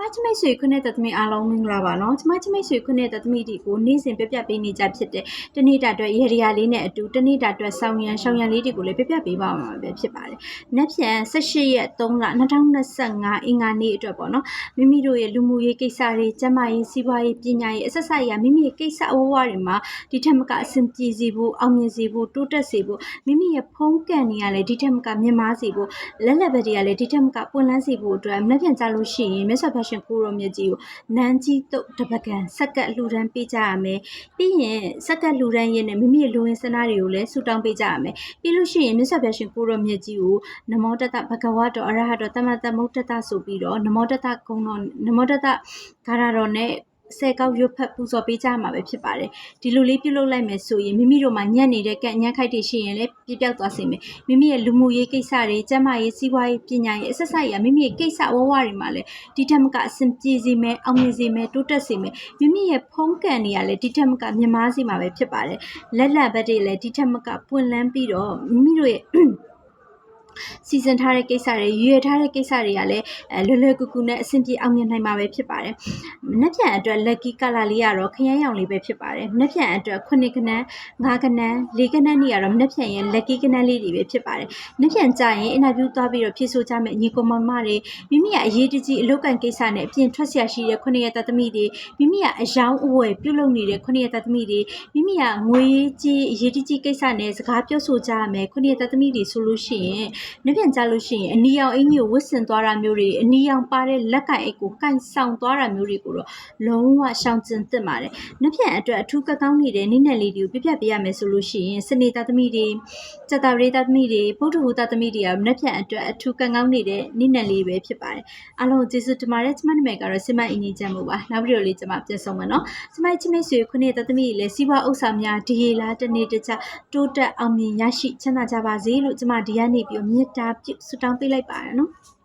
မချမိတ်ဆွေခုနှစ်သက်သမီးအားလုံးမင်္ဂလာပါနော်ကျမချမိတ်ဆွေခုနှစ်သက်သမီးဒီကိုနေ့စဉ်ပြပြပေးနေကြဖြစ်တဲ့တနေ့တာအတွက်ရေဒီယာလေးနဲ့အတူတနေ့တာအတွက်ဆောင်းရံရှောင်းရံလေးတွေကိုလည်းပြပြပေးပါမှာပဲဖြစ်ပါတယ်။နက်ဖြန်18ရက်3လ2025အင်္ဂါနေ့အတွက်ပေါ့နော်မိမိတို့ရဲ့လူမှုရေးကိစ္စတွေကျန်းမာရေးစီးပွားရေးပညာရေးအဆက်ဆက်ရမိမိရဲ့ကိစ္စအဝဝတွေမှာဒီထက်မကအဆင်ပြေစေဖို့အောင်မြင်စေဖို့တိုးတက်စေဖို့မိမိရဲ့ဖုံးကန်နေရလဲဒီထက်မကမြင်မာစေဖို့လက်လက်ဘက်တွေကလည်းဒီထက်မကပွင့်လန်းစေဖို့အတွက်မက်ပြန်ကြလို့ရှိရင်မြတ်စွာဘုရားရှင်ကိုရောမြတ်ကြီးကိုနန်းကြီးတုတ်တပကံစက်ကတ်လှူဒန်းပေးကြရမယ်ပြီးရင်စက်ကတ်လှူဒန်းရင်းနဲ့မိမိရဲ့လူဝင်စနာတွေကိုလည်းဆုတောင်းပေးကြရမယ်ပြီးလို့ရှိရင်မြတ်စွာဘုရားရှင်ကိုရောမြတ်ကြီးကိုနမောတတဘဂဝတောအရဟတောတမတမုတ်တတဆိုပြီးတော့နမောတတဂုံတော်နမောတတဂါရတော်နဲ့ ဆဲကောက်ရွတ်ဖတ်ပူဇော်ပေးကြမှာပဲဖြစ်ပါတယ်ဒီလိုလေးပြုလုပ်လိုက်မယ်ဆိုရင်မိမိတို့မှာညံ့နေတဲ့ကန့်ညံ့ခိုက်တွေရှိရင်လည်းပြပြောက်သွားစေမယ်မိမိရဲ့လူမှုရေးကိစ္စတွေကျန်းမာရေးစီးပွားရေးပညာရေးအဆက်ဆက်ရမိမိရဲ့ကိစ္စဝဝတွေမှာလည်းဒီထက်မကအဆင်ပြေစေမယ်အောင်မြင်စေမယ်တိုးတက်စေမယ်မိမိရဲ့ဖုံးကန်တွေကလည်းဒီထက်မကမြင်မာစေမှာပဲဖြစ်ပါတယ်လက်လက်ဘက်တွေလည်းဒီထက်မကပွင့်လန်းပြီးတော့မိမိတို့ရဲ့ စီစဉ်ထားတဲ့ကိစ္စတွေရွေထားတဲ့ကိစ္စတွေကလည်းလွယ်လွယ်ကူကူနဲ့အဆင်ပြေအောင်မြင်နိုင်မှာပဲဖြစ်ပါတယ်။မနှက်ပြန်အတွက် lucky color လေးကတော့ခရမ်းရောင်လေးပဲဖြစ်ပါတယ်။မနှက်ပြန်အတွက်ခုနှစ်ကနန်း၊ငါးကနန်း၊လေးကနန်းတွေကတော့မနှက်ပြန်ရဲ့ lucky ကနန်းလေးတွေပဲဖြစ်ပါတယ်။နှက်ပြန်ကြရင် interview သွားပြီးတော့ဖြည့်ဆို့ကြမယ့်ညီကောင်မတွေမိမိရဲ့အရေးတကြီးအလုပ်ကန်ကိစ္စနဲ့အပြင်ထွက်ဆရာရှိတဲ့ခုနှစ်ရက်တသမီတွေမိမိရဲ့အယောင်အဝယ်ပြုတ်လုပ်နေတဲ့ခုနှစ်ရက်တသမီတွေမိမိရဲ့ငွေကြီးအရေးတကြီးကိစ္စနဲ့စကားပြောဆိုကြရမယ်ခုနှစ်ရက်တသမီတွေဆိုလို့ရှိရင်နှပြန်ကြလို့ရှိရင်အနီရောင်အင်ကြီးကိုဝတ်ဆင်သွားတာမျိုးတွေအနီရောင်ပါတဲ့လက်ကင်အိတ်ကိုကင်ဆောင်သွားတာမျိုးတွေကိုတော့လုံးဝရှောင်ကျဉ်သင့်ပါတယ်။နှပြန်အတွက်အထူးကကောင်းနေတဲ့နိနဲ့လေးတွေကိုပြပြပေးရမယ်ဆိုလို့ရှိရင်စနေသားသမီးတွေစက်တာရေးသားသမီးတွေပုဒ္ဓဟူသားသမီးတွေကနှပြန်အတွက်အထူးကကောင်းနေတဲ့နိနဲ့လေးပဲဖြစ်ပါတယ်။အားလုံးကျေးဇူးတင်ပါတယ်။ကျမနာမည်ကတော့စမအင်းကြီးချမ်းမို့ပါ။နောက်ဗီဒီယိုလေးကျမပြန်ဆုံးမယ်နော်။ကျမချစ်မိတ်ဆွေခုနှစ်သားသမီးတွေလည်းစီးပွားဥစ္စာများဒီရေလားတနေ့တခြားတိုးတက်အောင်မြင်ရရှိချမ်းသာကြပါစေလို့ကျမဒီကနေ့ပြီးမေတ္တာပြုဆုတောင်းပေးလိုက်ပါရနော်။